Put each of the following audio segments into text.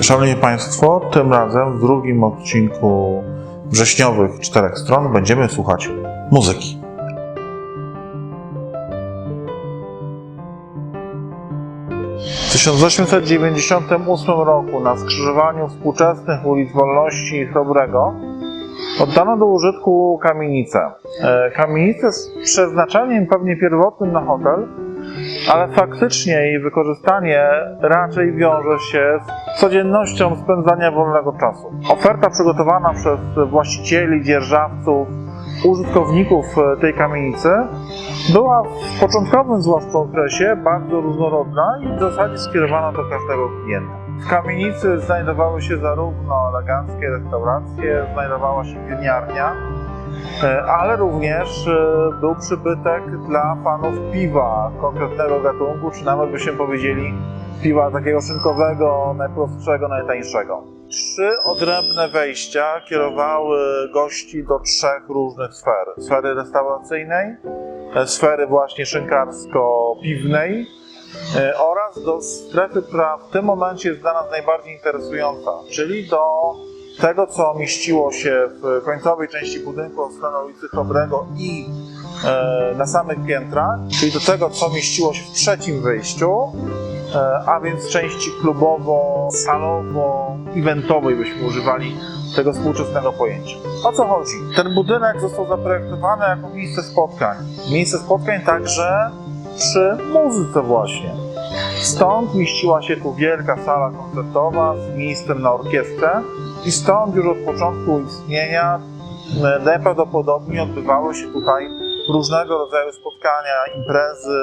Szanowni Państwo, tym razem w drugim odcinku wrześniowych czterech stron będziemy słuchać muzyki. W 1898 roku na skrzyżowaniu współczesnych ulic Wolności i Chrobrego oddano do użytku kamienicę. E, Kamienicę z przeznaczeniem pewnie pierwotnym na hotel, ale faktycznie jej wykorzystanie raczej wiąże się z codziennością spędzania wolnego czasu. Oferta przygotowana przez właścicieli, dzierżawców, użytkowników e, tej kamienicy była w początkowym zwłaszcza okresie bardzo różnorodna i w zasadzie skierowana do każdego klienta. W kamienicy znajdowały się zarówno eleganckie restauracje, znajdowała się winiarnia, ale również e, był przybytek dla fanów piwa konkretnego gatunku, czy nawet byśmy powiedzieli piwa takiego szynkowego, najprostszego, najtańszego. Trzy odrębne wejścia kierowały gości do trzech różnych sfer. Sfery restauracyjnej, e, sfery właśnie szynkarsko-piwnej e, oraz do strefy, która w tym momencie jest dla nas najbardziej interesująca, czyli do tego, co mieściło się w końcowej części budynku od strony ulicy Chrobrego i e, na samych piętrach, czyli do tego, co mieściło się w trzecim wyjściu, e, a więc części klubowo-salowo-eventowej byśmy używali tego współczesnego pojęcia. O co chodzi? Ten budynek został zaprojektowany jako miejsce spotkań. Miejsce spotkań także przy muzyce właśnie. Stąd mieściła się tu wielka sala koncertowa z miejscem na orkiestrę i stąd już od początku istnienia e, najprawdopodobniej odbywały się tutaj różnego rodzaju spotkania, imprezy,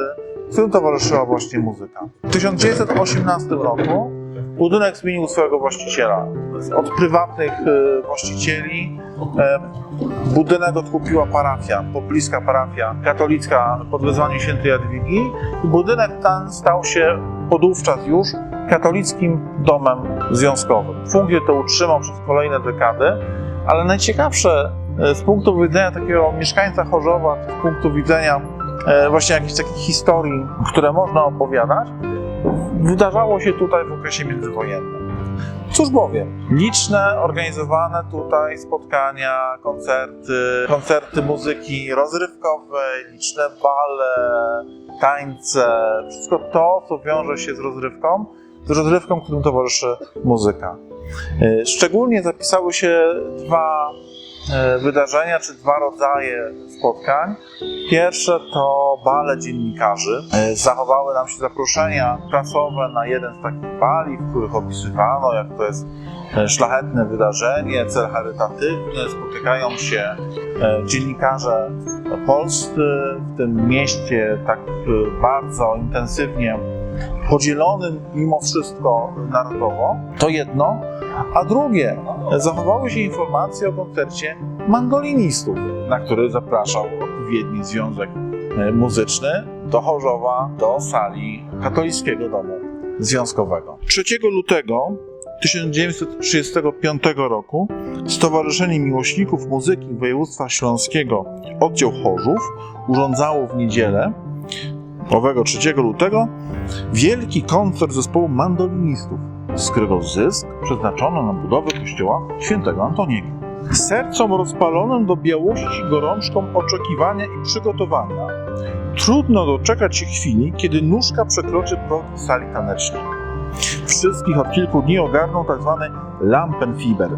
którym towarzyszyła właśnie muzyka. W 1918 roku budynek zmienił swojego właściciela. Od prywatnych e, właścicieli e, budynek odkupiła parafia, pobliska parafia katolicka pod wezwaniem świętej Jadwigi i budynek ten stał się podówczas już katolickim domem związkowym. Funkcję to utrzymał przez kolejne dekady, ale najciekawsze e, z punktu widzenia takiego mieszkańca Chorzowa, z punktu widzenia e, właśnie jakichś takich historii, które można opowiadać, wydarzało się tutaj w okresie międzywojennym. Cóż bowiem, liczne organizowane tutaj spotkania, koncerty, koncerty muzyki rozrywkowej, liczne bale, tańce, wszystko to, co wiąże się z rozrywką, z rozrywką, którym towarzyszy muzyka. E, Szczególnie zapisały się dwa wydarzenia, czy dwa rodzaje spotkań. Pierwsze to bale dziennikarzy. E, Zachowały nam się zaproszenia prasowe na jeden z takich bali, w których opisywano, jak to jest e, szlachetne wydarzenie, cel charytatywny. Spotykają się e, dziennikarze polscy w tym mieście tak e, bardzo intensywnie podzielonym mimo wszystko narodowo. To jedno. A drugie, zachowały się informacje o koncercie mandolinistów, na który zapraszał odpowiedni związek e, muzyczny do Chorzowa, do sali katolickiego domu związkowego. 3 lutego 1935 roku Stowarzyszenie Miłośników Muzyki Województwa Śląskiego Oddział Chorzów urządzało w niedzielę owego 3 lutego wielki koncert zespołu mandolinistów, którego zysk przeznaczono na budowę kościoła świętego Antoniego. Sercom rozpalonym do białości gorączką oczekiwania i przygotowania, trudno doczekać się chwili, kiedy nóżka przekroczy progi sali tanecznej. Wszystkich od kilku dni ogarnął tzw. lampenfieber.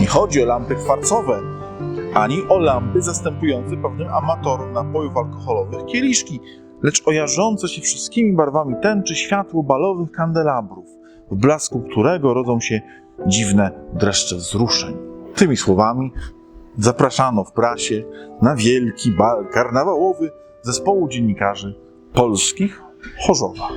Nie chodzi o lampy kwarcowe, ani o lampy zastępujące pewnym amatorom napojów alkoholowych kieliszki, lecz o jarzące się wszystkimi barwami tęczy światło balowych kandelabrów, w blasku którego rodzą się dziwne dreszcze wzruszeń. Tymi słowami zapraszano w prasie na wielki bal karnawałowy zespołu dziennikarzy polskich Chorzowa.